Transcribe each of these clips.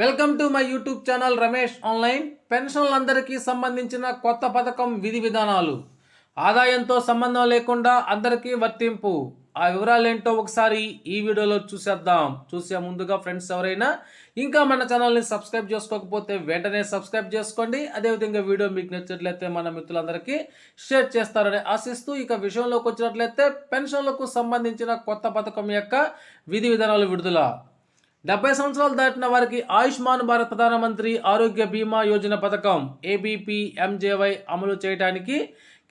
Welcome to my YouTube channel Ramesh online. పెన్షన్లందరికీ సంబంధించిన కొత్త పథకం విధి విధానాలు. ఆదాయంతో సంబంధం లేకుండా అందరికీ వర్తింపు. ఆ వివరాలు ఏంటో ఒకసారి ఈ వీడియోలో చూసేద్దాం. చూసే ముందుగా ఫ్రెండ్స్ ఎవరైనా ఇంకా మన ఛానల్ని సబ్స్క్రైబ్ చేసుకోకపోతే వెంటనే సబ్స్క్రైబ్ చేసుకోండి. అదేవిధంగా వీడియో మీకు నచ్చినట్లయితే మన మిత్రులందరికీ షేర్ చేస్తారని ఆశిస్తూ ఇక విషయంలోకి వచ్చినట్లయితే పెన్షన్లకు సంబంధించిన కొత్త పథకం యొక్క విధి విధానాలు విడుదల. డెబ్బై సంవత్సరాలు దాటిన వారికి ఆయుష్మాన్ భారత్ ప్రధానమంత్రి ఆరోగ్య బీమా యోజన పథకం ఏబీపీ ఎంజేవై అమలు చేయడానికి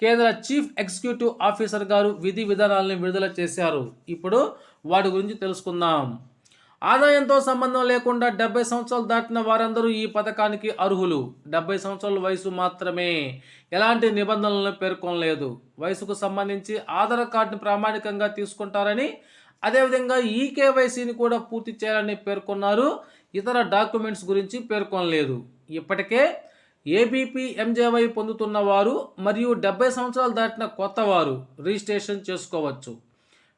కేంద్ర చీఫ్ ఎగ్జిక్యూటివ్ ఆఫీసర్ గారు విధి విధానాలను విడుదల చేశారు. ఇప్పుడు వాటి గురించి తెలుసుకుందాం. ఆదాయంతో సంబంధం లేకుండా డెబ్బై సంవత్సరాలు దాటిన వారందరూ ఈ పథకానికి అర్హులు. డెబ్బై సంవత్సరాల వయసు మాత్రమే. ఎలాంటి నిబంధనలను పేర్కొనలేదు. వయసుకు సంబంధించి ఆధార్ కార్డును ప్రామాణికంగా తీసుకుంటారని అదేవిధంగా ఈ కేవైసీని కూడా పూర్తి చేయాలని పేర్కొన్నారు. ఇతర డాక్యుమెంట్స్ గురించి పేర్కొనలేదు. ఇప్పటికే ఏబీపీ ఎంజేవై పొందుతున్న వారు మరియు డెబ్బై సంవత్సరాలు దాటిన కొత్త వారు రిజిస్ట్రేషన్ చేసుకోవచ్చు.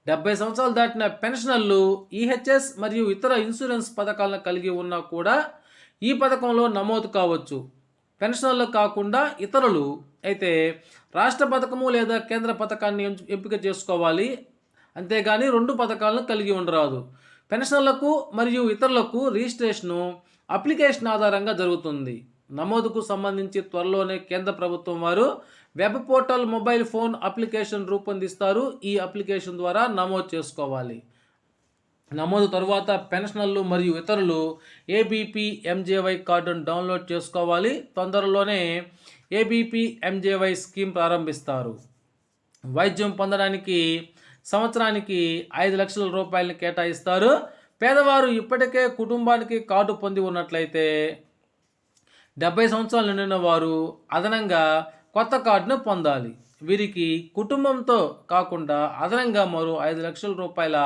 డెబ్బై సంవత్సరాలు దాటిన పెన్షనర్లు ఈహెచ్ఎస్ మరియు ఇతర ఇన్సూరెన్స్ పథకాలను కలిగి ఉన్నా కూడా ఈ పథకంలో నమోదు కావచ్చు. పెన్షనర్లు కాకుండా ఇతరులు అయితే రాష్ట్ర పథకము లేదా కేంద్ర పథకాన్ని ఎంపిక చేసుకోవాలి. అంతేగాని రెండు పథకాలను కలిగి ఉండరాదు. పెన్షన్లకు మరియు ఇతరులకు రిజిస్ట్రేషను అప్లికేషన్ ఆధారంగా జరుగుతుంది. నమోదుకు సంబంధించి త్వరలోనే కేంద్ర ప్రభుత్వం వారు web portal mobile phone application రూపొందిస్తారు. ఈ అప్లికేషన్ ద్వారా నమోదు చేసుకోవాలి. నమోదు తరువాత పెన్షనర్లు మరియు ఇతరులు ఏబీపీ ఎంజేవై కార్డును డౌన్లోడ్ చేసుకోవాలి. తొందరలోనే ఏబీపీ ఎంజేవై స్కీమ్ ప్రారంభిస్తారు. వైద్యం పొందడానికి సంవత్సరానికి ఐదు లక్షల రూపాయలను కేటాయిస్తారు. పేదవారు ఇప్పటికే కుటుంబానికి కార్డు పొంది ఉన్నట్లయితే డెబ్బై సంవత్సరాలు నిండిన వారు అదనంగా కొత్త కార్డును పొందాలి. వీరికి కుటుంబంతో కాకుండా అదనంగా మరో ఐదు లక్షల రూపాయల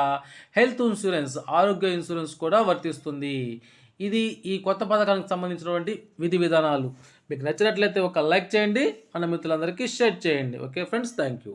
హెల్త్ ఇన్సూరెన్స్ ఆరోగ్య ఇన్సూరెన్స్ కూడా వర్తిస్తుంది. ఇది ఈ కొత్త పథకానికి సంబంధించినటువంటి విధి విధానాలు. మీకు నచ్చినట్లయితే ఒక లైక్ చేయండి. మన మిత్రులందరికీ షేర్ చేయండి. Okay friends thank you.